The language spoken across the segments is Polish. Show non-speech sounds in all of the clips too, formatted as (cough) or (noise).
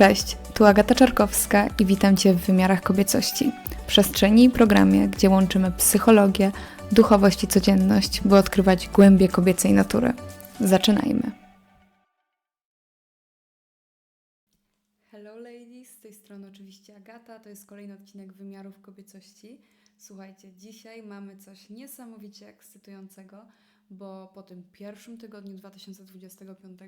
Cześć, tu Agata Czarkowska i witam Cię w wymiarach kobiecości. Przestrzeni i programie, gdzie łączymy psychologię, duchowość i codzienność, by odkrywać głębie kobiecej natury. Zaczynajmy. Hello ladies, z tej strony oczywiście Agata, to jest kolejny odcinek wymiarów kobiecości. Słuchajcie, dzisiaj mamy coś niesamowicie ekscytującego, bo po tym pierwszym tygodniu 2025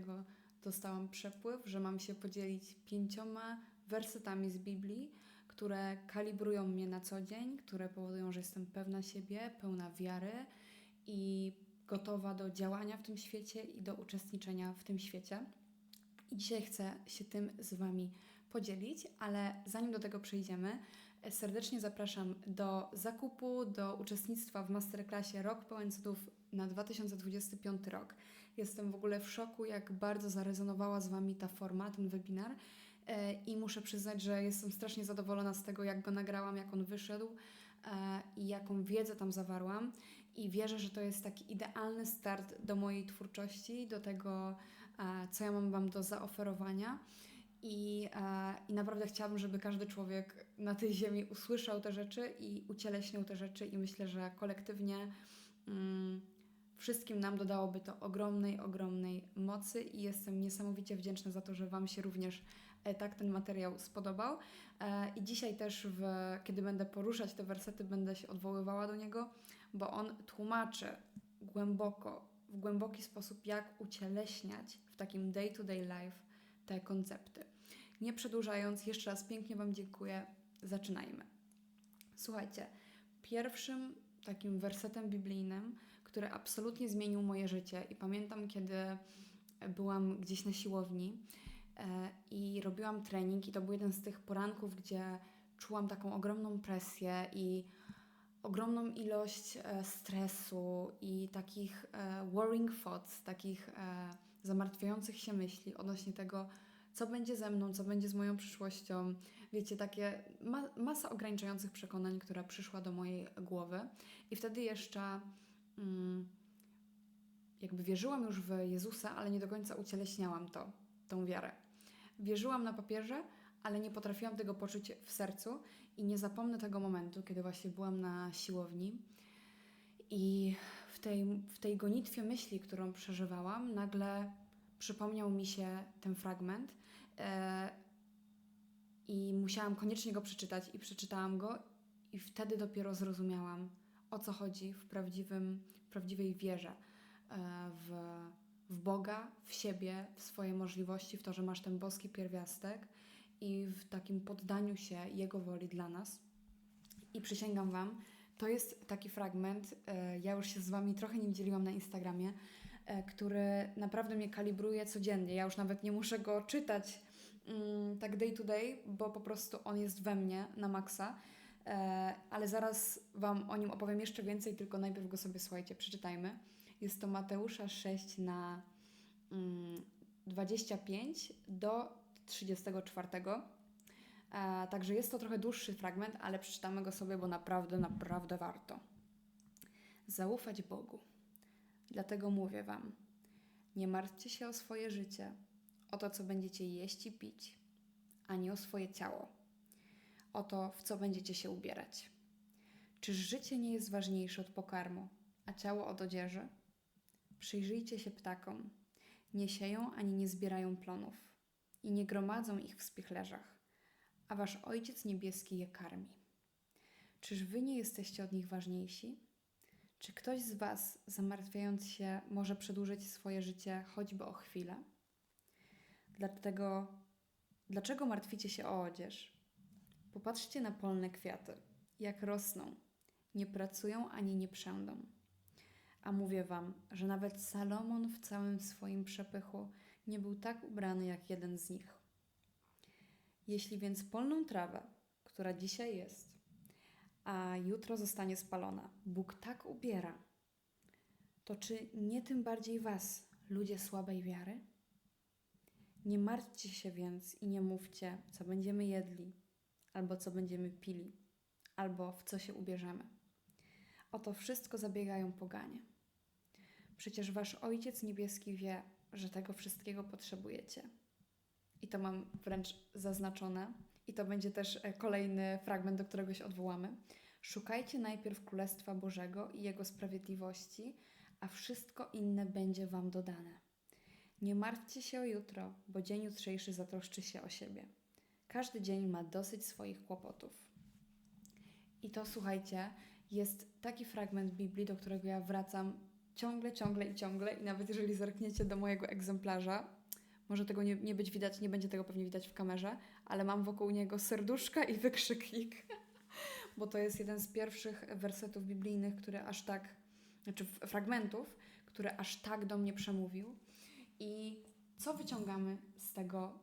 dostałam przepływ, że mam się podzielić pięcioma wersetami z Biblii, które kalibrują mnie na co dzień, które powodują, że jestem pewna siebie, pełna wiary i gotowa do działania w tym świecie i do uczestniczenia w tym świecie. I dzisiaj chcę się tym z Wami podzielić, ale zanim do tego przejdziemy, serdecznie zapraszam do zakupu, do uczestnictwa w masterclassie Rok Pełen Cudów na 2025 rok. Jestem w ogóle w szoku, jak bardzo zarezonowała z Wami ta forma, ten webinar. E, I muszę przyznać, że jestem strasznie zadowolona z tego, jak go nagrałam, jak on wyszedł e, i jaką wiedzę tam zawarłam. I wierzę, że to jest taki idealny start do mojej twórczości, do tego, e, co ja mam Wam do zaoferowania. I, I naprawdę chciałabym, żeby każdy człowiek na tej ziemi usłyszał te rzeczy i ucieleśnił te rzeczy, i myślę, że kolektywnie. Mm, Wszystkim nam dodałoby to ogromnej, ogromnej mocy i jestem niesamowicie wdzięczna za to, że Wam się również e, tak ten materiał spodobał. E, I dzisiaj też, w, kiedy będę poruszać te wersety, będę się odwoływała do niego, bo on tłumaczy głęboko, w głęboki sposób, jak ucieleśniać w takim day-to-day life te koncepty. Nie przedłużając, jeszcze raz pięknie Wam dziękuję. Zaczynajmy. Słuchajcie, pierwszym takim wersetem biblijnym, który absolutnie zmienił moje życie. I pamiętam, kiedy byłam gdzieś na siłowni e, i robiłam trening, i to był jeden z tych poranków, gdzie czułam taką ogromną presję i ogromną ilość e, stresu i takich e, worrying thoughts, takich zamartwiających się myśli odnośnie tego, co będzie ze mną, co będzie z moją przyszłością. Wiecie, takie ma masa ograniczających przekonań, która przyszła do mojej głowy. I wtedy jeszcze jakby wierzyłam już w Jezusa, ale nie do końca ucieleśniałam to, tą wiarę. Wierzyłam na papierze, ale nie potrafiłam tego poczuć w sercu i nie zapomnę tego momentu, kiedy właśnie byłam na siłowni i w tej, w tej gonitwie myśli, którą przeżywałam, nagle przypomniał mi się ten fragment e, i musiałam koniecznie go przeczytać i przeczytałam go i wtedy dopiero zrozumiałam, o co chodzi w prawdziwym, prawdziwej wierze e, w, w Boga, w siebie, w swoje możliwości, w to, że masz ten boski pierwiastek i w takim poddaniu się Jego woli dla nas. I przysięgam Wam, to jest taki fragment, e, ja już się z Wami trochę nim dzieliłam na Instagramie, e, który naprawdę mnie kalibruje codziennie. Ja już nawet nie muszę go czytać mm, tak day to day, bo po prostu on jest we mnie na maksa ale zaraz Wam o nim opowiem jeszcze więcej, tylko najpierw go sobie słuchajcie, przeczytajmy. Jest to Mateusza 6 na 25 mm, do 34. E, także jest to trochę dłuższy fragment, ale przeczytamy go sobie, bo naprawdę, naprawdę warto. Zaufać Bogu. Dlatego mówię Wam, nie martwcie się o swoje życie, o to, co będziecie jeść i pić, ani o swoje ciało o to, w co będziecie się ubierać. Czyż życie nie jest ważniejsze od pokarmu, a ciało od odzieży? Przyjrzyjcie się ptakom. Nie sieją ani nie zbierają plonów i nie gromadzą ich w spichlerzach, a wasz Ojciec Niebieski je karmi. Czyż wy nie jesteście od nich ważniejsi? Czy ktoś z was, zamartwiając się, może przedłużyć swoje życie choćby o chwilę? Dlatego, dlaczego martwicie się o odzież? Popatrzcie na polne kwiaty, jak rosną, nie pracują ani nie przędą. A mówię wam, że nawet Salomon w całym swoim przepychu nie był tak ubrany jak jeden z nich. Jeśli więc polną trawę, która dzisiaj jest, a jutro zostanie spalona, Bóg tak ubiera, to czy nie tym bardziej was, ludzie słabej wiary? Nie martwcie się więc i nie mówcie, co będziemy jedli, albo co będziemy pili, albo w co się ubierzemy. O to wszystko zabiegają poganie. Przecież wasz Ojciec Niebieski wie, że tego wszystkiego potrzebujecie. I to mam wręcz zaznaczone. I to będzie też e, kolejny fragment, do którego się odwołamy. Szukajcie najpierw Królestwa Bożego i Jego sprawiedliwości, a wszystko inne będzie Wam dodane. Nie martwcie się o jutro, bo dzień jutrzejszy zatroszczy się o siebie. Każdy dzień ma dosyć swoich kłopotów. I to słuchajcie, jest taki fragment Biblii, do którego ja wracam ciągle, ciągle i ciągle. I nawet jeżeli zerkniecie do mojego egzemplarza, może tego nie, nie być widać, nie będzie tego pewnie widać w kamerze, ale mam wokół niego serduszka i wykrzyknik, (laughs) bo to jest jeden z pierwszych wersetów biblijnych, który aż tak, znaczy fragmentów, który aż tak do mnie przemówił. I co wyciągamy z, tego,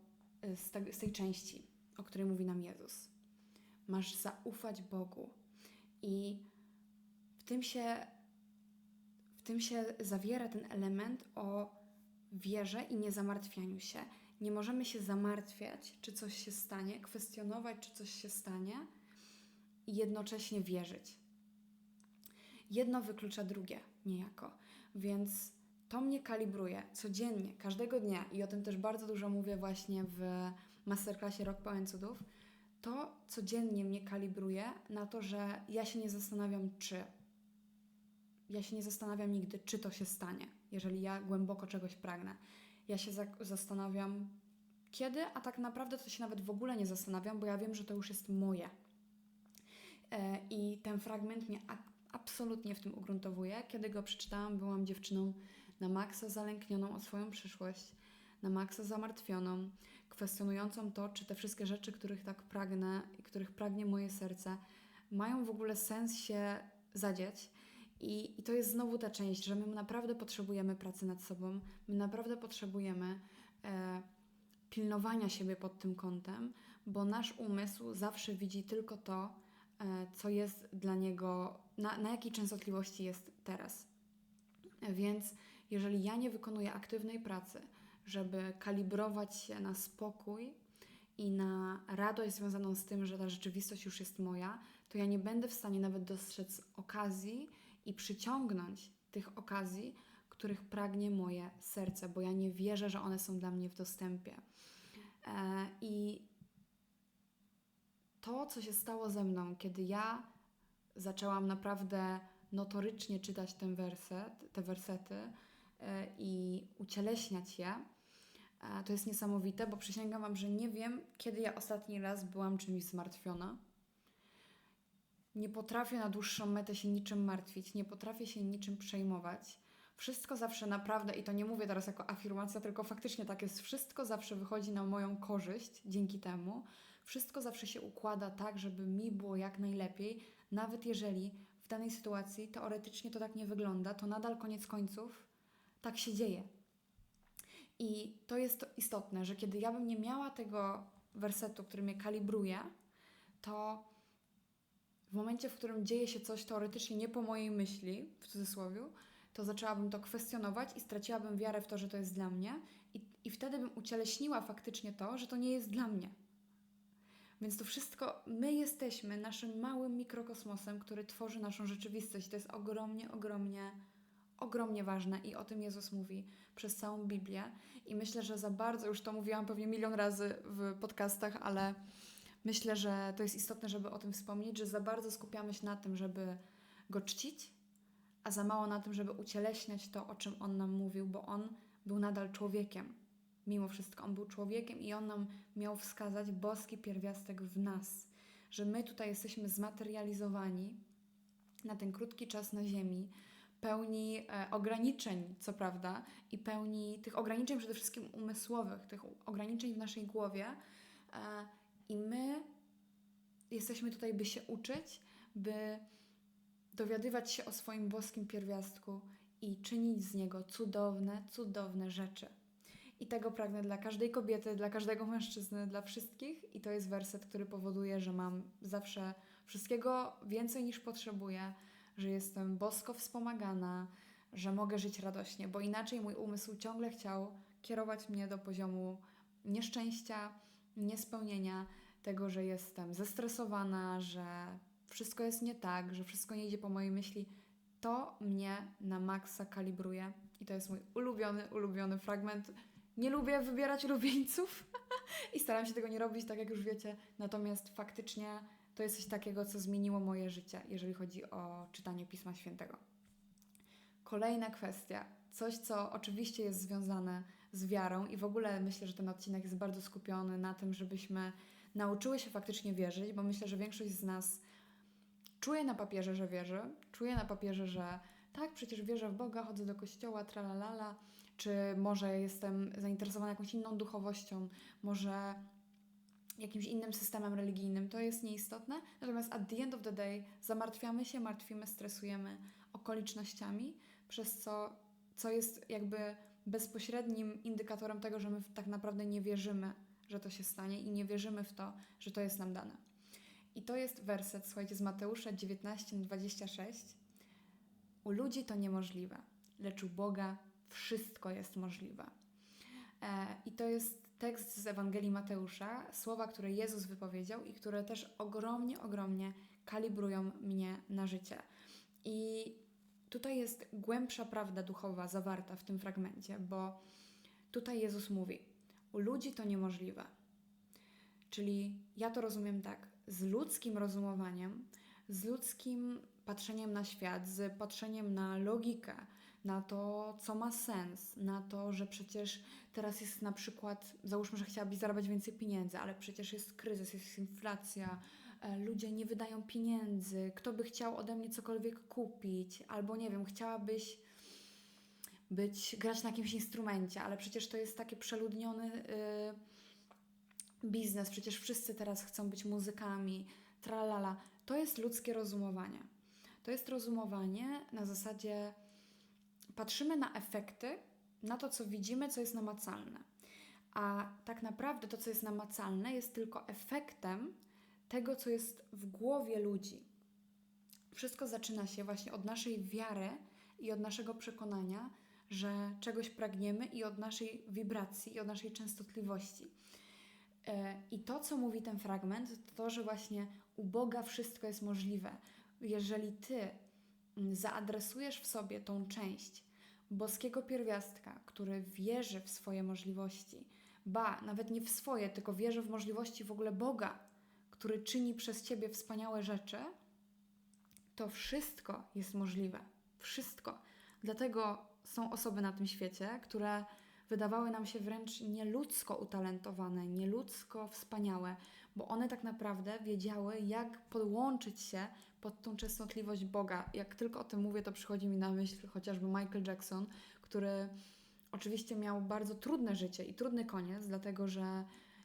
z, te, z tej części, o której mówi nam Jezus? Masz zaufać Bogu. I w tym się, w tym się zawiera ten element o wierze i niezamartwianiu się. Nie możemy się zamartwiać, czy coś się stanie, kwestionować, czy coś się stanie i jednocześnie wierzyć. Jedno wyklucza drugie niejako. Więc to mnie kalibruje codziennie, każdego dnia i o tym też bardzo dużo mówię właśnie w masterclassie Rok Pełen Cudów. To codziennie mnie kalibruje na to, że ja się nie zastanawiam, czy. Ja się nie zastanawiam nigdy, czy to się stanie, jeżeli ja głęboko czegoś pragnę. Ja się zastanawiam, kiedy, a tak naprawdę to się nawet w ogóle nie zastanawiam, bo ja wiem, że to już jest moje. E, I ten fragment mnie absolutnie w tym ugruntowuje. Kiedy go przeczytałam, byłam dziewczyną na maksa zalęknioną o swoją przyszłość, na maksa zamartwioną, kwestionującą to, czy te wszystkie rzeczy, których tak pragnę i których pragnie moje serce, mają w ogóle sens się zadzieć. I, I to jest znowu ta część, że my naprawdę potrzebujemy pracy nad sobą, my naprawdę potrzebujemy e, pilnowania siebie pod tym kątem, bo nasz umysł zawsze widzi tylko to, e, co jest dla niego, na, na jakiej częstotliwości jest teraz. Więc jeżeli ja nie wykonuję aktywnej pracy, żeby kalibrować się na spokój i na radość związaną z tym, że ta rzeczywistość już jest moja, to ja nie będę w stanie nawet dostrzec okazji i przyciągnąć tych okazji, których pragnie moje serce, bo ja nie wierzę, że one są dla mnie w dostępie. E, I to, co się stało ze mną, kiedy ja zaczęłam naprawdę notorycznie czytać ten werset, te wersety e, i ucieleśniać je, to jest niesamowite, bo przysięgam Wam, że nie wiem, kiedy ja ostatni raz byłam czymś zmartwiona. Nie potrafię na dłuższą metę się niczym martwić, nie potrafię się niczym przejmować. Wszystko zawsze naprawdę, i to nie mówię teraz jako afirmacja, tylko faktycznie tak jest, wszystko zawsze wychodzi na moją korzyść dzięki temu. Wszystko zawsze się układa tak, żeby mi było jak najlepiej, nawet jeżeli w danej sytuacji teoretycznie to tak nie wygląda, to nadal koniec końców tak się dzieje. I to jest istotne, że kiedy ja bym nie miała tego wersetu, który mnie kalibruje, to w momencie, w którym dzieje się coś teoretycznie nie po mojej myśli, w cudzysłowie, to zaczęłabym to kwestionować i straciłabym wiarę w to, że to jest dla mnie, i, i wtedy bym ucieleśniła faktycznie to, że to nie jest dla mnie. Więc to wszystko, my jesteśmy naszym małym mikrokosmosem, który tworzy naszą rzeczywistość. To jest ogromnie, ogromnie, ogromnie ważne i o tym Jezus mówi przez całą Biblię. I myślę, że za bardzo, już to mówiłam pewnie milion razy w podcastach, ale myślę, że to jest istotne, żeby o tym wspomnieć, że za bardzo skupiamy się na tym, żeby go czcić, a za mało na tym, żeby ucieleśniać to, o czym on nam mówił, bo on był nadal człowiekiem mimo wszystko. On był człowiekiem i on nam miał wskazać boski pierwiastek w nas, że my tutaj jesteśmy zmaterializowani na ten krótki czas na Ziemi, pełni e, ograniczeń, co prawda, i pełni tych ograniczeń przede wszystkim umysłowych, tych ograniczeń w naszej głowie. E, I my jesteśmy tutaj, by się uczyć, by dowiadywać się o swoim boskim pierwiastku i czynić z niego cudowne, cudowne rzeczy. I tego pragnę dla każdej kobiety, dla każdego mężczyzny, dla wszystkich. I to jest werset, który powoduje, że mam zawsze wszystkiego więcej niż potrzebuję, że jestem bosko wspomagana, że mogę żyć radośnie, bo inaczej mój umysł ciągle chciał kierować mnie do poziomu nieszczęścia, niespełnienia, tego, że jestem zestresowana, że wszystko jest nie tak, że wszystko nie idzie po mojej myśli. To mnie na maksa kalibruje i to jest mój ulubiony, ulubiony fragment Nie lubię wybierać (laughs) ulubieńców i staram się tego nie robić, tak jak już wiecie. Natomiast faktycznie to jest coś takiego, co zmieniło moje życie, jeżeli chodzi o czytanie Pisma Świętego. Kolejna kwestia, coś, co oczywiście jest związane z wiarą i w ogóle myślę, że ten odcinek jest bardzo skupiony na tym, żebyśmy nauczyły się faktycznie wierzyć, bo myślę, że większość z nas czuje na papierze, że wierzy, czuje na papierze, że tak, przecież wierzę w Boga, chodzę do kościoła, tralalala, czy może jestem zainteresowana jakąś inną duchowością, może jakimś innym systemem religijnym, to jest nieistotne. Natomiast at the end of the day zamartwiamy się, martwimy, stresujemy okolicznościami, przez co, co jest jakby bezpośrednim indykatorem tego, że my tak naprawdę nie wierzymy, że to się stanie i nie wierzymy w to, że to jest nam dane. I to jest werset, słuchajcie, z Mateusza 19:26. U ludzi to niemożliwe, lecz u Boga wszystko jest możliwe. E, I to jest tekst z Ewangelii Mateusza, słowa, które Jezus wypowiedział i które też ogromnie, ogromnie kalibrują mnie na życie. I tutaj jest głębsza prawda duchowa zawarta w tym fragmencie, bo tutaj Jezus mówi: U ludzi to niemożliwe. Czyli ja to rozumiem tak, z ludzkim rozumowaniem, z ludzkim patrzeniem na świat, z patrzeniem na logikę, na to, co ma sens, na to, że przecież teraz jest na przykład, załóżmy, że chciałabyś zarabiać więcej pieniędzy, ale przecież jest kryzys, jest inflacja, e, ludzie nie wydają pieniędzy, kto by chciał ode mnie cokolwiek kupić, albo nie wiem, chciałabyś być, grać na jakimś instrumencie, ale przecież to jest taki przeludniony yy, biznes, przecież wszyscy teraz chcą być muzykami, tralala. To jest ludzkie rozumowanie. To jest rozumowanie na zasadzie patrzymy na efekty, na to, co widzimy, co jest namacalne. A tak naprawdę to, co jest namacalne, jest tylko efektem tego, co jest w głowie ludzi. Wszystko zaczyna się właśnie od naszej wiary i od naszego przekonania, że czegoś pragniemy i od naszej wibracji, i od naszej częstotliwości. E, I to, co mówi ten fragment, to to, że właśnie u Boga wszystko jest możliwe. Jeżeli ty mm, zaadresujesz w sobie tą część boskiego pierwiastka, który wierzy w swoje możliwości, ba, nawet nie w swoje, tylko wierzy w możliwości w ogóle Boga, który czyni przez ciebie wspaniałe rzeczy, to wszystko jest możliwe. Wszystko. Dlatego są osoby na tym świecie, które wydawały nam się wręcz nieludzko utalentowane, nieludzko wspaniałe, bo one tak naprawdę wiedziały, jak podłączyć się pod tą częstotliwość Boga. Jak tylko o tym mówię, to przychodzi mi na myśl chociażby Michael Jackson, który oczywiście miał bardzo trudne życie i trudny koniec, dlatego że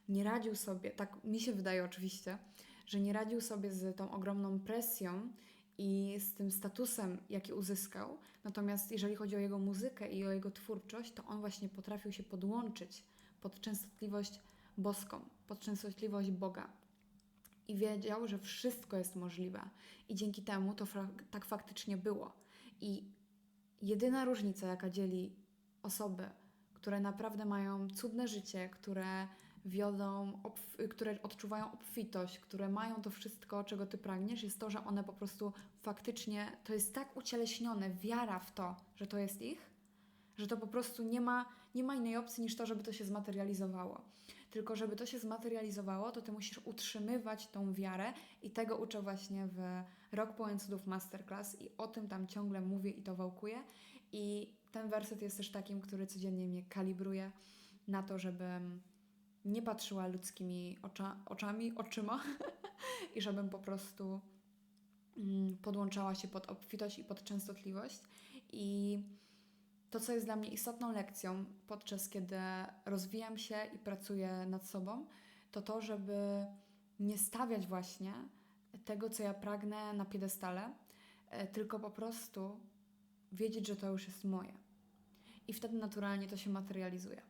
nie radził sobie, tak mi się wydaje oczywiście, że nie radził sobie z tą ogromną presją i z tym statusem, jaki uzyskał. Natomiast jeżeli chodzi o jego muzykę i o jego twórczość, to on właśnie potrafił się podłączyć pod częstotliwość boską, pod częstotliwość Boga. I wiedział, że wszystko jest możliwe. I dzięki temu to tak faktycznie było. I jedyna różnica, jaka dzieli osoby, które naprawdę mają cudne życie, które wiodą, które odczuwają obfitość, które mają to wszystko, czego ty pragniesz, jest to, że one po prostu faktycznie, to jest tak ucieleśnione, wiara w to, że to jest ich, że to po prostu nie ma, nie ma innej opcji niż to, żeby to się zmaterializowało. Tylko żeby to się zmaterializowało, to ty musisz utrzymywać tą wiarę i tego uczę właśnie w Rok Pełen Cudów Masterclass i o tym tam ciągle mówię i to wałkuję. I ten werset jest też takim, który codziennie mnie kalibruje na to, żebym nie patrzyła ludzkimi ocza, oczami, oczyma (laughs) i żebym po prostu mm, podłączała się pod obfitość i pod częstotliwość. I to, co jest dla mnie istotną lekcją podczas kiedy rozwijam się i pracuję nad sobą, to to, żeby nie stawiać właśnie tego, co ja pragnę na piedestale, e, tylko po prostu wiedzieć, że to już jest moje. I wtedy naturalnie to się materializuje.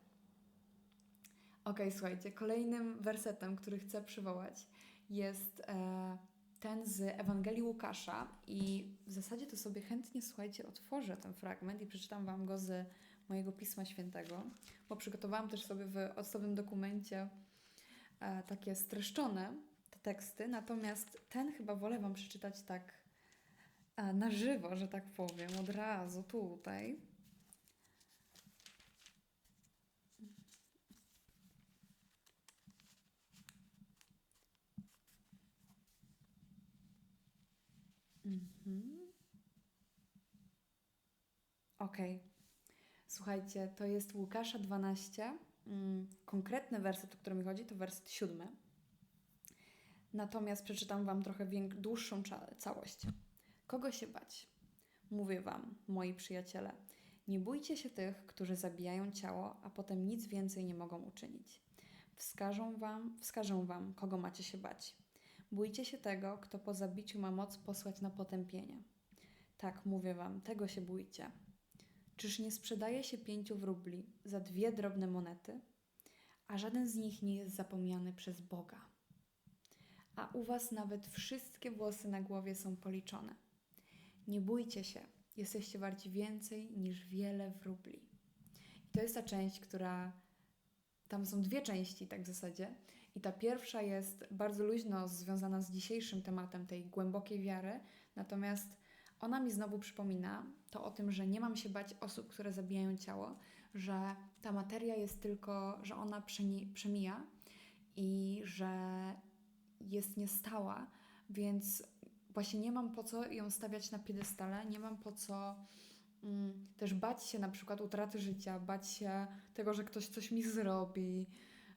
Ok, słuchajcie, kolejnym wersetem, który chcę przywołać, jest e, ten z Ewangelii Łukasza. I w zasadzie to sobie chętnie, słuchajcie, otworzę ten fragment i przeczytam Wam go z mojego Pisma Świętego, bo przygotowałam też sobie w osobowym dokumencie e, takie streszczone te teksty, natomiast ten chyba wolę Wam przeczytać tak e, na żywo, że tak powiem, od razu tutaj. Okej. Słuchajcie, to jest Łukasza 12. Mm, Konkretny werset, o który mi chodzi, to werset siódmy. Natomiast przeczytam Wam trochę dłuższą całość. Kogo się bać? Mówię Wam, moi przyjaciele, nie bójcie się tych, którzy zabijają ciało, a potem nic więcej nie mogą uczynić. Wskażą wam, wskażą wam, kogo macie się bać. Bójcie się tego, kto po zabiciu ma moc posłać na potępienie. Tak, mówię wam, tego się bójcie. Czyż nie sprzedaje się pięciu wróbli za dwie drobne monety, a żaden z nich nie jest zapomniany przez Boga? A u was nawet wszystkie włosy na głowie są policzone. Nie bójcie się, jesteście warci więcej niż wiele wróbli. I to jest ta część, która. Tam są dwie części, tak w zasadzie. I ta pierwsza jest bardzo luźno związana z dzisiejszym tematem tej głębokiej wiary, natomiast ona mi znowu przypomina to o tym, że nie mam się bać osób, które zabijają ciało, że ta materia jest tylko, że ona przemija i że jest niestała, więc właśnie nie mam po co ją stawiać na piedestale, nie mam po co mm, też bać się na przykład utraty życia, bać się tego, że ktoś coś mi zrobi,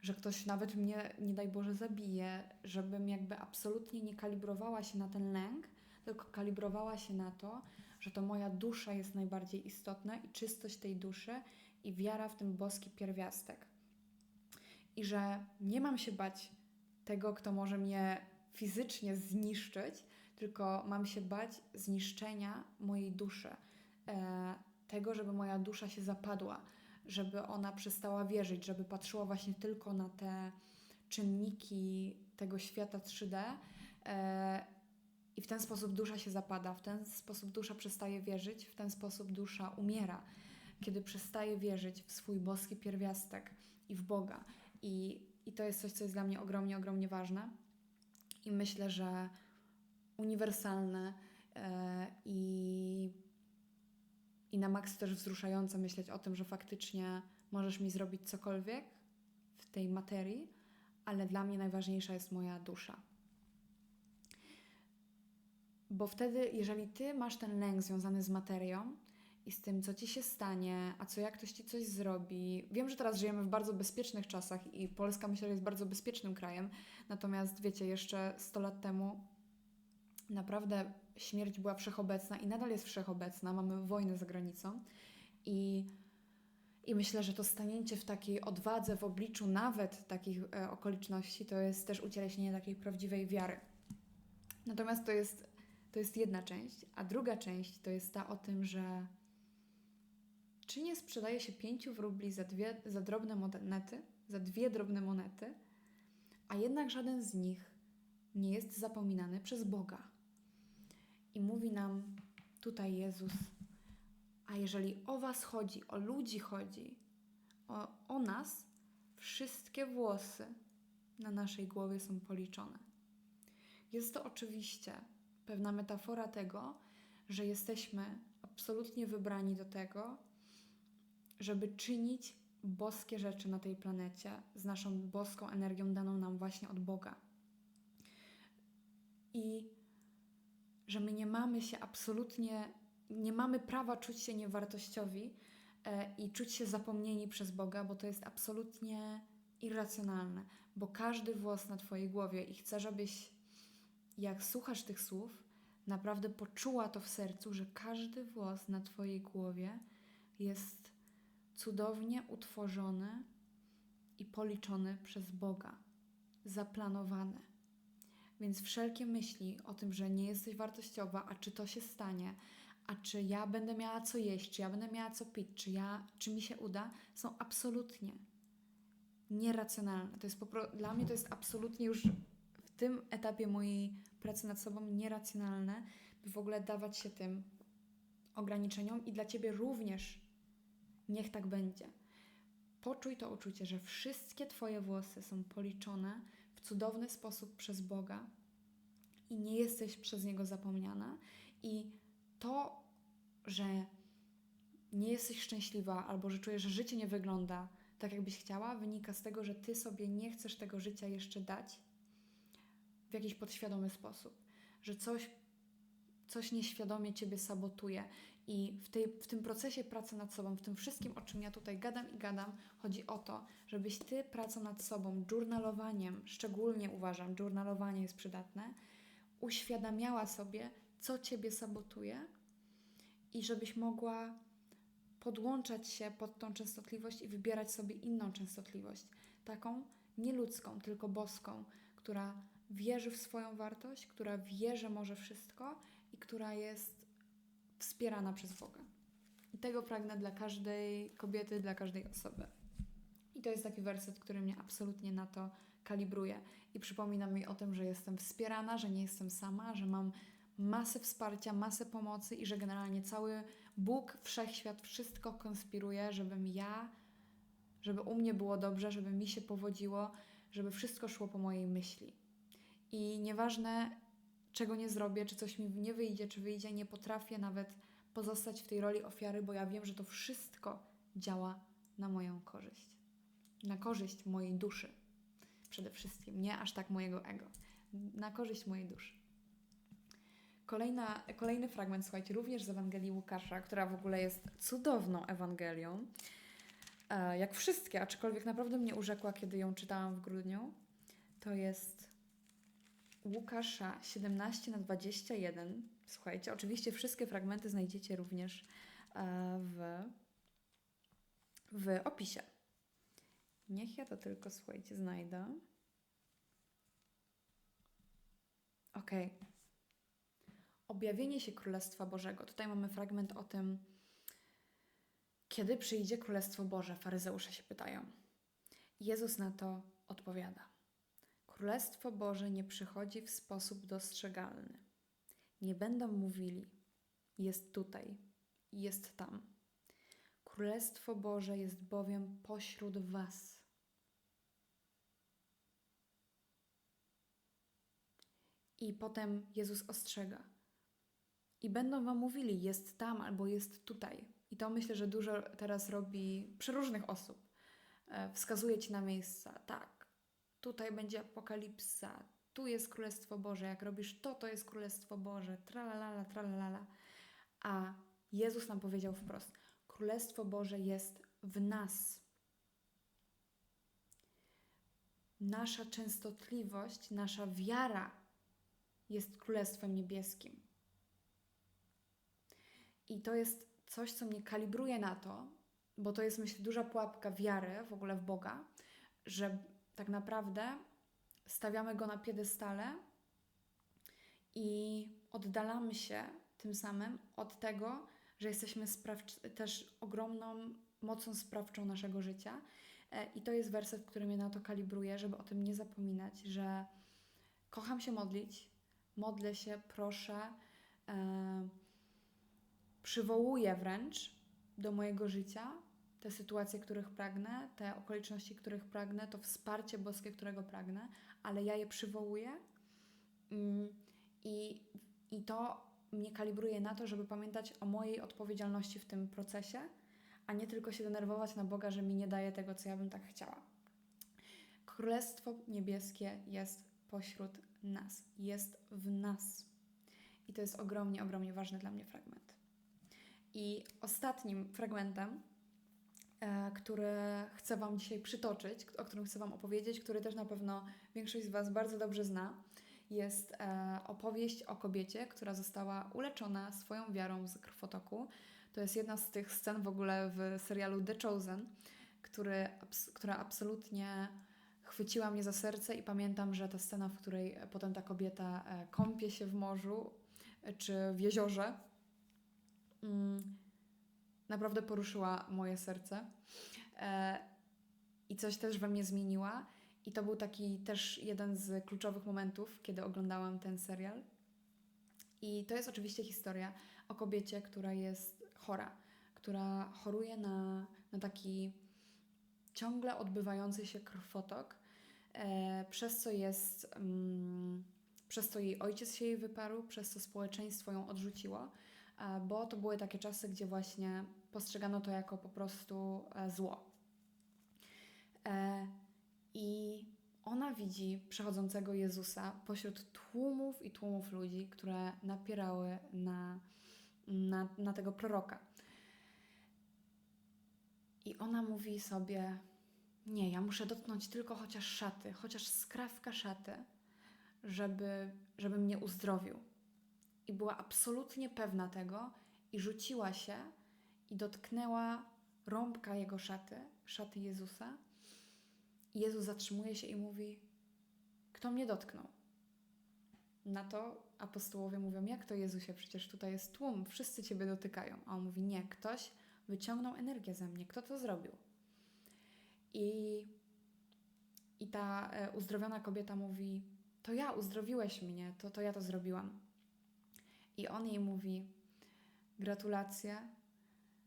że ktoś nawet mnie, nie daj Boże, zabije, żebym jakby absolutnie nie kalibrowała się na ten lęk, tylko kalibrowała się na to, że to moja dusza jest najbardziej istotna i czystość tej duszy i wiara w ten boski pierwiastek. I że nie mam się bać tego, kto może mnie fizycznie zniszczyć, tylko mam się bać zniszczenia mojej duszy. E, tego, żeby moja dusza się zapadła, żeby ona przestała wierzyć, żeby patrzyła właśnie tylko na te czynniki tego świata 3D. E, I w ten sposób dusza się zapada, w ten sposób dusza przestaje wierzyć, w ten sposób dusza umiera, kiedy przestaje wierzyć w swój boski pierwiastek i w Boga. I, I to jest coś, co jest dla mnie ogromnie, ogromnie ważne. I myślę, że uniwersalne e, i, i na maks też wzruszające myśleć o tym, że faktycznie możesz mi zrobić cokolwiek w tej materii, ale dla mnie najważniejsza jest moja dusza. Bo wtedy, jeżeli ty masz ten lęk związany z materią i z tym, co ci się stanie, a co jak ktoś ci coś zrobi. Wiem, że teraz żyjemy w bardzo bezpiecznych czasach i Polska myślę, że jest bardzo bezpiecznym krajem. Natomiast wiecie, jeszcze 100 lat temu naprawdę śmierć była wszechobecna i nadal jest wszechobecna. Mamy wojnę za granicą i, i myślę, że to stanięcie w takiej odwadze w obliczu nawet takich e, okoliczności to jest też ucieleśnienie takiej prawdziwej wiary. Natomiast to jest, to jest jedna część, a druga część to jest ta o tym, że czy nie sprzedaje się pięciu wróbli za, dwie, za drobne monety, za dwie drobne monety, a jednak żaden z nich nie jest zapominany przez Boga. I mówi nam tutaj Jezus, a jeżeli o Was chodzi, o ludzi chodzi, o, o nas, wszystkie włosy na naszej głowie są policzone. Jest to oczywiście pewna metafora tego, że jesteśmy absolutnie wybrani do tego, żeby czynić boskie rzeczy na tej planecie z naszą boską energią daną nam właśnie od Boga. I że my nie mamy się absolutnie, nie mamy prawa czuć się niewartościowi e, i czuć się zapomnieni przez Boga, bo to jest absolutnie irracjonalne, bo każdy włos na Twojej głowie i chcę, żebyś, jak słuchasz tych słów, naprawdę poczuła to w sercu, że każdy włos na Twojej głowie jest cudownie utworzony i policzony przez Boga, zaplanowany. Więc wszelkie myśli o tym, że nie jesteś wartościowa, a czy to się stanie, a czy ja będę miała co jeść, czy ja będę miała co pić, czy, ja, czy mi się uda, są absolutnie nieracjonalne. To jest. Dla mnie to jest absolutnie już w tym etapie mojej pracy nad sobą nieracjonalne, by w ogóle dawać się tym ograniczeniom i dla Ciebie również niech tak będzie. Poczuj to uczucie, że wszystkie Twoje włosy są policzone w cudowny sposób przez Boga i nie jesteś przez Niego zapomniana. I to, że nie jesteś szczęśliwa albo że czujesz, że życie nie wygląda tak, jakbyś chciała, wynika z tego, że Ty sobie nie chcesz tego życia jeszcze dać w jakiś podświadomy sposób. Że coś coś nieświadomie ciebie sabotuje. I w, tej, w tym procesie pracy nad sobą, w tym wszystkim, o czym ja tutaj gadam i gadam, chodzi o to, żebyś ty pracą nad sobą, journalowaniem, szczególnie uważam, journalowanie jest przydatne, uświadamiała sobie, co ciebie sabotuje i żebyś mogła podłączać się pod tą częstotliwość i wybierać sobie inną częstotliwość, taką nieludzką, tylko boską, która wierzy w swoją wartość, która wie, że może wszystko i która jest wspierana przez Boga. I tego pragnę dla każdej kobiety, dla każdej osoby. I to jest taki werset, który mnie absolutnie na to kalibruje i przypomina mi o tym, że jestem wspierana, że nie jestem sama, że mam masę wsparcia, masę pomocy i że generalnie cały Bóg, wszechświat, wszystko konspiruje, żebym ja, żeby u mnie było dobrze, żeby mi się powodziło, żeby wszystko szło po mojej myśli. I nieważne, czego nie zrobię, czy coś mi nie wyjdzie, czy wyjdzie, nie potrafię nawet pozostać w tej roli ofiary, bo ja wiem, że to wszystko działa na moją korzyść. Na korzyść mojej duszy. Przede wszystkim, nie aż tak mojego ego. Na korzyść mojej duszy. Kolejna, kolejny fragment, słuchajcie, również z Ewangelii Łukasza, która w ogóle jest cudowną Ewangelią. E, jak wszystkie, aczkolwiek naprawdę mnie urzekła, kiedy ją czytałam w grudniu. To jest Łukasza 17 na 21. Słuchajcie, oczywiście wszystkie fragmenty znajdziecie również e, w, w opisie. Niech ja to tylko, słuchajcie, znajdę. Ok. Objawienie się Królestwa Bożego. Tutaj mamy fragment o tym, kiedy przyjdzie Królestwo Boże. Faryzeusze się pytają. Jezus na to odpowiada. Królestwo Boże nie przychodzi w sposób dostrzegalny. Nie będą mówili, jest tutaj, jest tam. Królestwo Boże jest bowiem pośród Was. I potem Jezus ostrzega. I będą Wam mówili, jest tam albo jest tutaj. I to myślę, że dużo teraz robi przeróżnych osób. E, wskazuje Ci na miejsca. Tak, tutaj będzie apokalipsa, tu jest Królestwo Boże, jak robisz to, to jest Królestwo Boże, tralalala, tralalala. A Jezus nam powiedział wprost, Królestwo Boże jest w nas. Nasza częstotliwość, nasza wiara jest Królestwem Niebieskim. I to jest coś, co mnie kalibruje na to, bo to jest, myślę, duża pułapka wiary w ogóle w Boga, że tak naprawdę stawiamy go na piedestale i oddalamy się tym samym od tego, że jesteśmy też ogromną mocą sprawczą naszego życia. E, I to jest werset, który mnie na to kalibruje, żeby o tym nie zapominać, że kocham się modlić, modlę się, proszę, e, przywołuję wręcz do mojego życia te sytuacje, których pragnę, te okoliczności, których pragnę, to wsparcie boskie, którego pragnę, ale ja je przywołuję mm, i, i to mnie kalibruje na to, żeby pamiętać o mojej odpowiedzialności w tym procesie, a nie tylko się denerwować na Boga, że mi nie daje tego, co ja bym tak chciała. Królestwo Niebieskie jest pośród nas, jest w nas. I to jest ogromnie, ogromnie ważny dla mnie fragment. I ostatnim fragmentem które chcę Wam dzisiaj przytoczyć, o którym chcę Wam opowiedzieć, który też na pewno większość z Was bardzo dobrze zna. Jest e, opowieść o kobiecie, która została uleczona swoją wiarą z krwotoku. To jest jedna z tych scen w ogóle w serialu The Chosen, który, która absolutnie chwyciła mnie za serce i pamiętam, że ta scena, w której potem ta kobieta e, kąpie się w morzu czy w jeziorze, mm, naprawdę poruszyła moje serce e, i coś też we mnie zmieniła. I to był taki też jeden z kluczowych momentów, kiedy oglądałam ten serial. I to jest oczywiście historia o kobiecie, która jest chora, która choruje na, na taki ciągle odbywający się krwotok, e, przez co jest, mm, przez co jej ojciec się jej wyparł, przez co społeczeństwo ją odrzuciło, bo to były takie czasy, gdzie właśnie postrzegano to jako po prostu e, zło. E, I ona widzi przechodzącego Jezusa pośród tłumów i tłumów ludzi, które napierały na, na, na tego proroka. I ona mówi sobie: Nie, ja muszę dotknąć tylko chociaż szaty, chociaż skrawka szaty, żeby, żeby mnie uzdrowił. I była absolutnie pewna tego, i rzuciła się i dotknęła rąbka jego szaty, szaty Jezusa. Jezus zatrzymuje się i mówi: Kto mnie dotknął? Na to apostołowie mówią: Jak to Jezusie? Przecież tutaj jest tłum, wszyscy ciebie dotykają. A on mówi: Nie, ktoś wyciągnął energię ze mnie. Kto to zrobił? I, i ta e, uzdrowiona kobieta mówi: To ja, uzdrowiłeś mnie, to, to ja to zrobiłam. I on jej mówi: Gratulacje,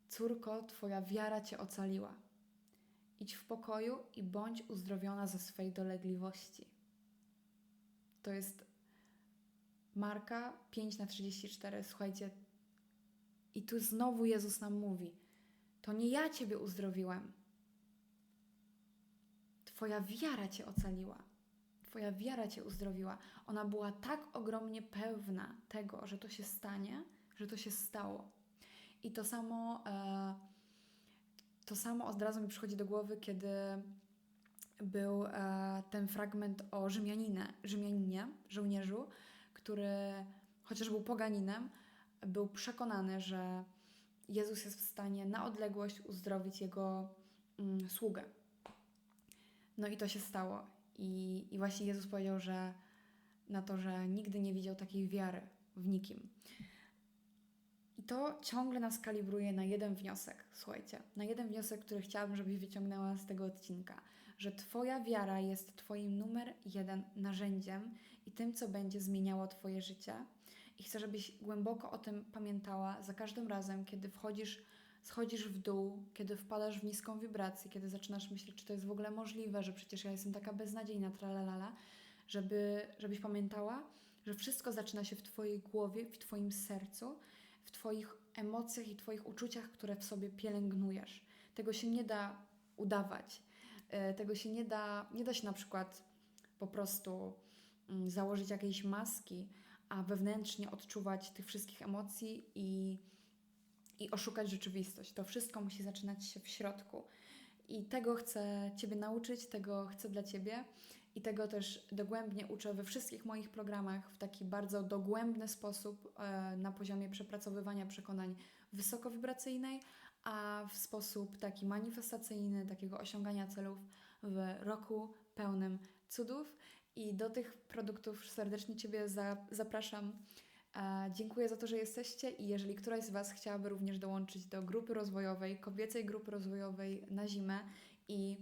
córko, twoja wiara cię ocaliła. Idź w pokoju i bądź uzdrowiona ze swej dolegliwości. To jest Marka 5 na 34. Słuchajcie, i tu znowu Jezus nam mówi: To nie ja ciebie uzdrowiłem. Twoja wiara cię ocaliła. Twoja wiara cię uzdrowiła. Ona była tak ogromnie pewna tego, że to się stanie, że to się stało. I to samo, e, to samo od razu mi przychodzi do głowy, kiedy był e, ten fragment o Rzymianinę, Rzymianinie, żołnierzu, który chociaż był poganinem, był przekonany, że Jezus jest w stanie na odległość uzdrowić jego mm, sługę. No i to się stało. I, I właśnie Jezus powiedział, że na to, że nigdy nie widział takiej wiary w nikim. I to ciągle nas kalibruje na jeden wniosek, słuchajcie, na jeden wniosek, który chciałabym, żebyś wyciągnęła z tego odcinka, że Twoja wiara jest Twoim numer jeden narzędziem i tym, co będzie zmieniało Twoje życie. I chcę, żebyś głęboko o tym pamiętała za każdym razem, kiedy wchodzisz, schodzisz w dół, kiedy wpadasz w niską wibrację, kiedy zaczynasz myśleć, czy to jest w ogóle możliwe, że przecież ja jestem taka beznadziejna, tralalala, żeby, żebyś pamiętała, że wszystko zaczyna się w Twojej głowie, w Twoim sercu w Twoich emocjach i Twoich uczuciach, które w sobie pielęgnujesz. Tego się nie da udawać. E, tego się nie da, nie da się na przykład po prostu mm, założyć jakiejś maski, a wewnętrznie odczuwać tych wszystkich emocji i, i oszukać rzeczywistość. To wszystko musi zaczynać się w środku. I tego chcę Ciebie nauczyć, tego chcę dla Ciebie. I tego też dogłębnie uczę we wszystkich moich programach w taki bardzo dogłębny sposób e, na poziomie przepracowywania przekonań wysokowibracyjnej, a w sposób taki manifestacyjny, takiego osiągania celów w roku pełnym cudów. I do tych produktów serdecznie Ciebie za, zapraszam. Dziękuję za to, że jesteście i jeżeli któraś z Was chciałaby również dołączyć do grupy rozwojowej, kobiecej grupy rozwojowej na zimę i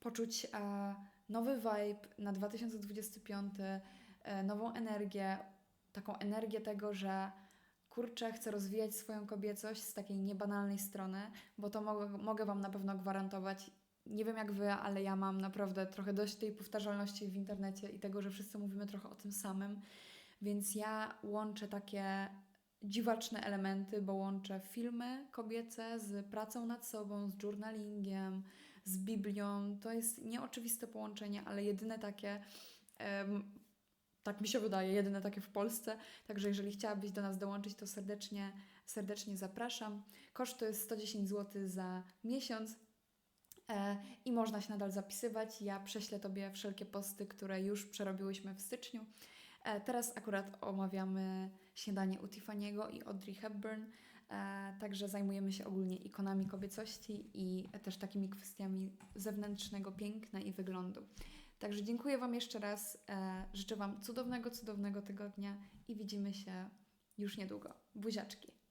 poczuć e, nowy vibe na 2025, e, nową energię, taką energię tego, że kurczę, chcę rozwijać swoją kobiecość z takiej niebanalnej strony, bo to mogę, mogę Wam na pewno gwarantować. Nie wiem jak Wy, ale ja mam naprawdę trochę dość tej powtarzalności w internecie i tego, że wszyscy mówimy trochę o tym samym. Więc ja łączę takie dziwaczne elementy, bo łączę filmy kobiece z pracą nad sobą, z journalingiem, z Biblią. To jest nieoczywiste połączenie, ale jedyne takie, um, tak mi się wydaje, jedyne takie w Polsce. Także jeżeli chciałabyś do nas dołączyć, to serdecznie, serdecznie zapraszam. Koszt to jest 110 zł za miesiąc. E, I można się nadal zapisywać. Ja prześlę Tobie wszelkie posty, które już przerobiłyśmy w styczniu. E, teraz akurat omawiamy śniadanie u Tiffany'ego i Audrey Hepburn. E, także zajmujemy się ogólnie ikonami kobiecości i też takimi kwestiami zewnętrznego piękna i wyglądu. Także dziękuję Wam jeszcze raz. E, życzę Wam cudownego, cudownego tygodnia i widzimy się już niedługo. Buziaczki.